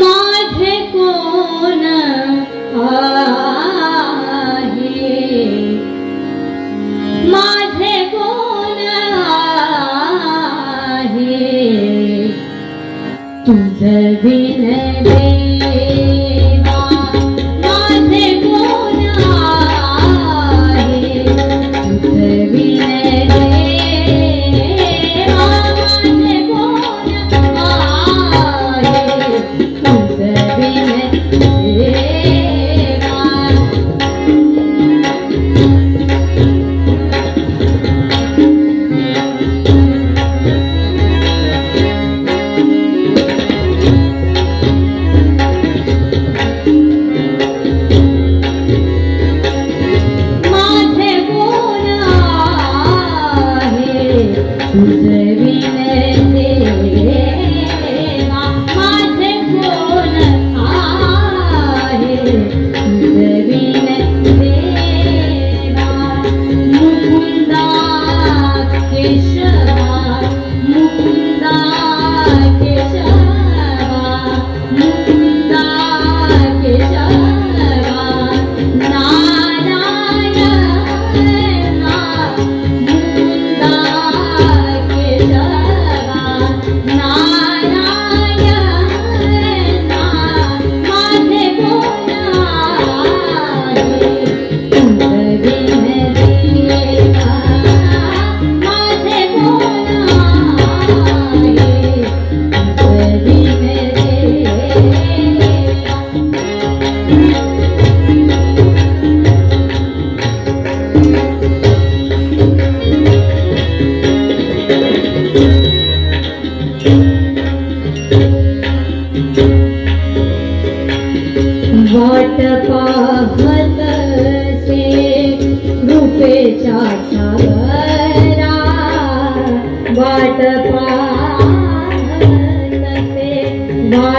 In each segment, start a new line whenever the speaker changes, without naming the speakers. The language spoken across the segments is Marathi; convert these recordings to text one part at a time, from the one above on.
माझे कोण आहे? माझे कोण आहे? तुझ बिन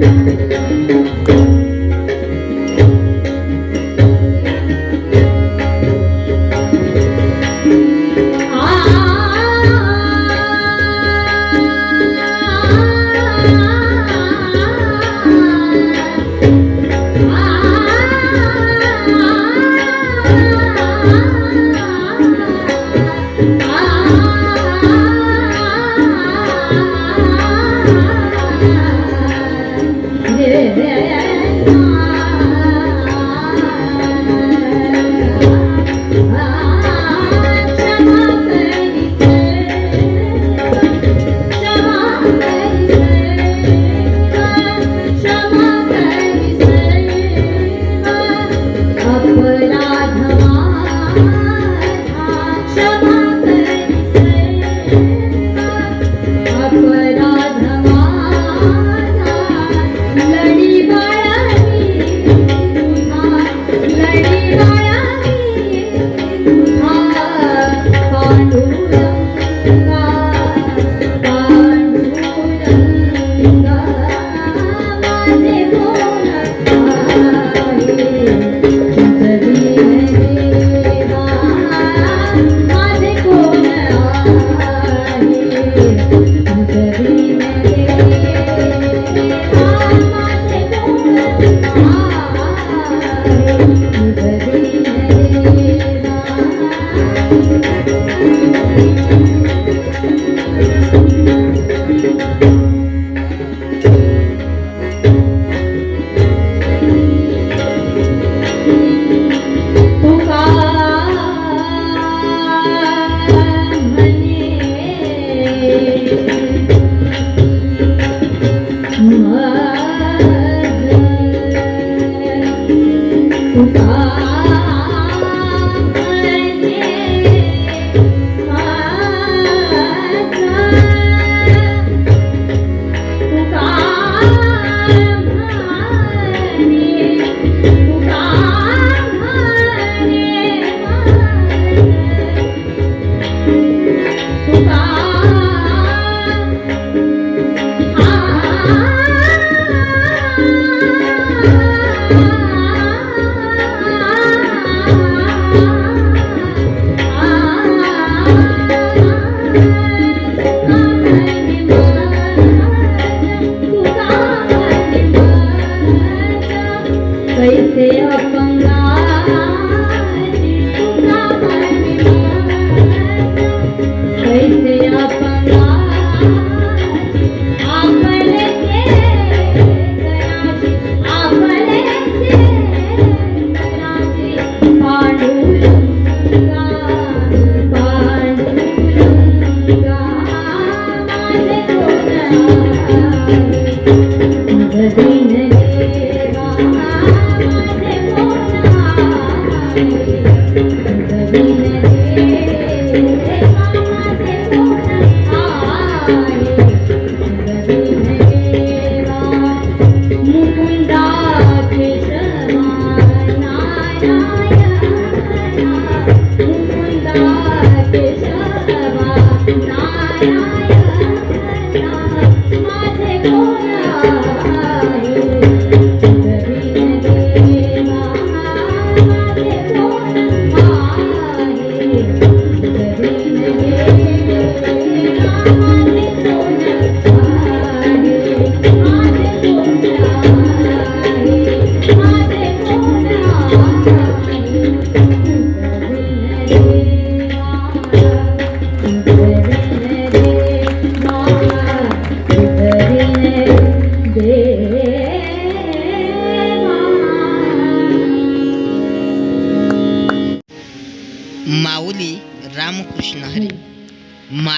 Thank you. Thank you. कैसे अपंगाची favorite.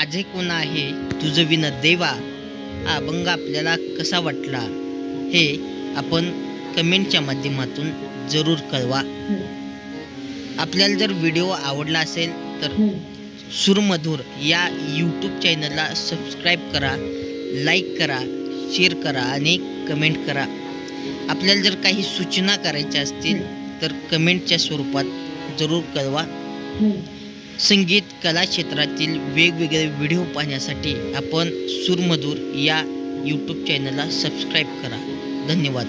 माझे कोण
आहे? तुझं विन देवा. हा अभंग आपल्याला कसा वाटला? हे आपण कमेंटच्या माध्यमातून जरूर कळवा. आपल्याला जर व्हिडिओ आवडला असेल तर सुरमधुर या यूट्यूब चॅनलला सबस्क्राईब करा लाईक करा शेअर करा आणि कमेंट करा. आपल्याला जर काही सूचना करायच्या असतील तर कमेंटच्या स्वरूपात जरूर कळवा. संगीत कला क्षेत्रातील वेगवेगळे व्हिडिओ पाहण्यासाठी आपण सुरमधुर या यूट्यूब चॅनलला सबस्क्राईब करा. धन्यवाद.